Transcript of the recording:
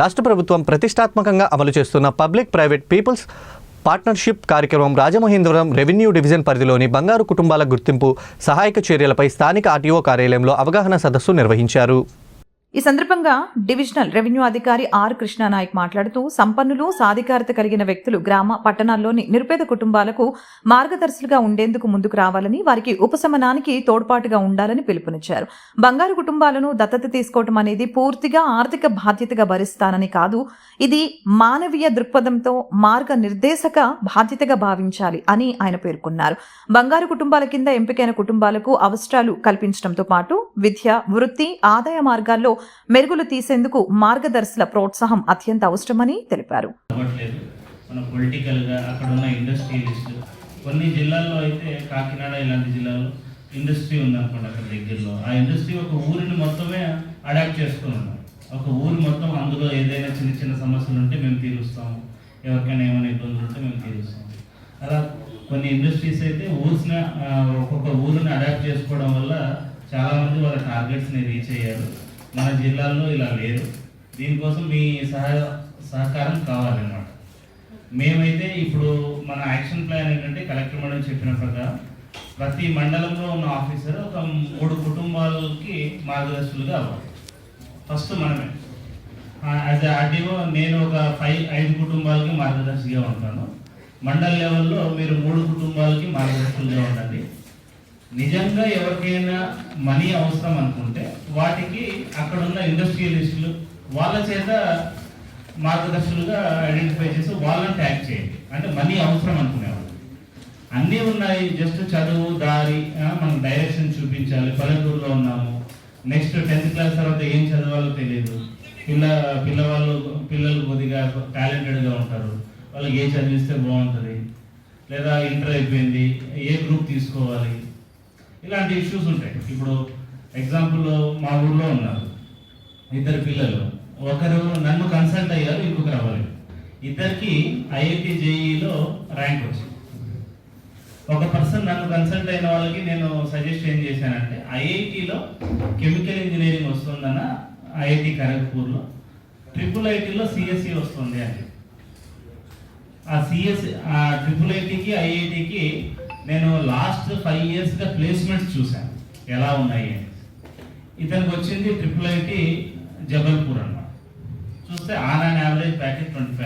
రాష్ట్ర ప్రభుత్వం ప్రతిష్టాత్మకంగా అమలు చేస్తున్న పబ్లిక్ ప్రైవేట్ పీపుల్స్ పార్ట్నర్షిప్ కార్యక్రమం రాజమహేంద్రవరం రెవెన్యూ డివిజన్ పరిధిలోని బంగారు కుటుంబాల గుర్తింపు సహాయక చర్యలపై స్థానిక ఆర్టీఓ కార్యాలయంలో అవగాహన సదస్సు నిర్వహించారు. ఈ సందర్భంగా డివిజనల్ రెవెన్యూ అధికారి ఆర్ కృష్ణానాయక్ మాట్లాడుతూ సంపన్నులు సాధికారత కలిగిన వ్యక్తులు గ్రామ పట్టణాల్లోని నిరుపేద కుటుంబాలకు మార్గదర్శులుగా ఉండేందుకు ముందుకు రావాలని వారికి ఉపశమనానికి తోడ్పాటుగా ఉండాలని పిలుపునిచ్చారు. బంగారు కుటుంబాలను దత్తత తీసుకోవటం అనేది పూర్తిగా ఆర్థిక బాధ్యతగా భరిస్తానని కాదు ఇది మానవీయ దృక్పథంతో మార్గ నిర్దేశక బాధ్యతగా భావించాలి అని ఆయన పేర్కొన్నారు. బంగారు కుటుంబాల కింద ఎంపికైన కుటుంబాలకు అవసరాలు కల్పించడంతో పాటు విద్య వృత్తి ఆదాయ మార్గాల్లో మెరుగులు తీసేందుకు మార్గదర్శుల ప్రోత్సాహం అత్యంత అవసరమని తెలిపారు. మన పొలిటికల్గా అక్కడ ఉన్న ఇండస్ట్రియలిస్ట్ కొన్ని జిల్లాల్లో అయితే కాకినాడ ఇలాంటి జిల్లాలో ఇండస్ట్రీ ఉందనుకోండి అక్కడ దగ్గరలో. ఆ ఇండస్ట్రీ ఒక ఊరిని మొత్తమే అడాప్ట్ చేసుకుని ఉన్నాం ఒక ఊరు మొత్తం అందులో ఏదైనా చిన్న చిన్న సమస్యలు ఉంటే మేము తీరుస్తాము ఎవరికైనా ఏమైనా ఇబ్బందులు ఉంటే మేము తీరుస్తాము అలా కొన్ని ఇండస్ట్రీస్ అయితే ఊరిసిన ఒక్కొక్క ఊరిని అడాప్ట్ చేసుకోవడం వల్ల చాలామంది వాళ్ళ టార్గెట్స్ని రీచ్ అయ్యారు. మన జిల్లాలో ఇలా లేదు. దీనికోసం మీ సహాయ సహకారం కావాలన్నమాట. మేమైతే ఇప్పుడు మన యాక్షన్ ప్లాన్ ఏంటంటే కలెక్టర్ మేడం చెప్పిన ప్రకారం ప్రతి మండలంలో ఉన్న ఆఫీసర్ ఒక మూడు కుటుంబాలకి మార్గదర్శులుగా అవ్వాలి. ఫస్ట్ మనమే. యాజ్ ఆర్డీఓ నేను ఒక ఫైవ్ ఐదు కుటుంబాలకి మార్గదర్శిగా ఉంటాను. మండల లెవెల్లో మీరు మూడు కుటుంబాలకి మార్గదర్శులుగా ఉండండి. నిజంగా ఎవరికైనా మనీ అవసరం అనుకుంటే వాటికి అక్కడ ఉన్న ఇండస్ట్రియలిస్టులు వాళ్ళ చేత మార్గదర్శులుగా ఐడెంటిఫై చేసి వాళ్ళని ట్యాగ్ చేయండి. అంటే మనీ అవసరం అనుకునేవాళ్ళు. అన్నీ ఉన్నాయి. జస్ట్ చదువు దారి మనం డైరెక్షన్ చూపించాలి. పల్లెటూరులో ఉన్నాము. నెక్స్ట్ టెన్త్ క్లాస్ తర్వాత ఏం చదవాలో తెలియదు పిల్ల పిల్లవాళ్ళు పిల్లలు కొద్దిగా టాలెంటెడ్గా ఉంటారు. వాళ్ళకి ఏ చదివిస్తే బాగుంటుంది? లేదా ఇంటర్ అయిపోయింది. ఏ గ్రూప్ తీసుకోవాలి? ఇలాంటి ఇష్యూస్ ఉంటాయి. ఇప్పుడు ఎగ్జాంపుల్ మా ఊర్లో ఉన్నారు. ఇద్దరు పిల్లలు. ఒకరు నన్ను కన్సల్ట్ అయ్యారు ఇంకొకరు అవ్వలేదు. ఇద్దరికి ఐఐటి జేఈలో ర్యాంక్ వచ్చింది. ఒక పర్సన్ నన్ను కన్సల్ట్ అయిన వాళ్ళకి నేను సజెస్ట్ ఏం చేశానంటే ఐఐటిలో కెమికల్ ఇంజనీరింగ్ వస్తుందన్న ఐఐటి ఖరగ్పూర్లో ట్రిపుల్ ఐటీలో సిఎస్సి వస్తుంది అని. ఆ సిఎస్ ఆ ట్రిపుల్ ఐటీకి ఐఐటికి నేను లాస్ట్ ఫైవ్ ఇయర్స్గా ప్లేస్మెంట్స్ చూశాను. ఎలా ఉన్నాయి అని. ఇతనికి వచ్చింది ట్రిపుల్ ఐటీ జబల్పూర్ అన్నమాట. చూస్తే on and average package twenty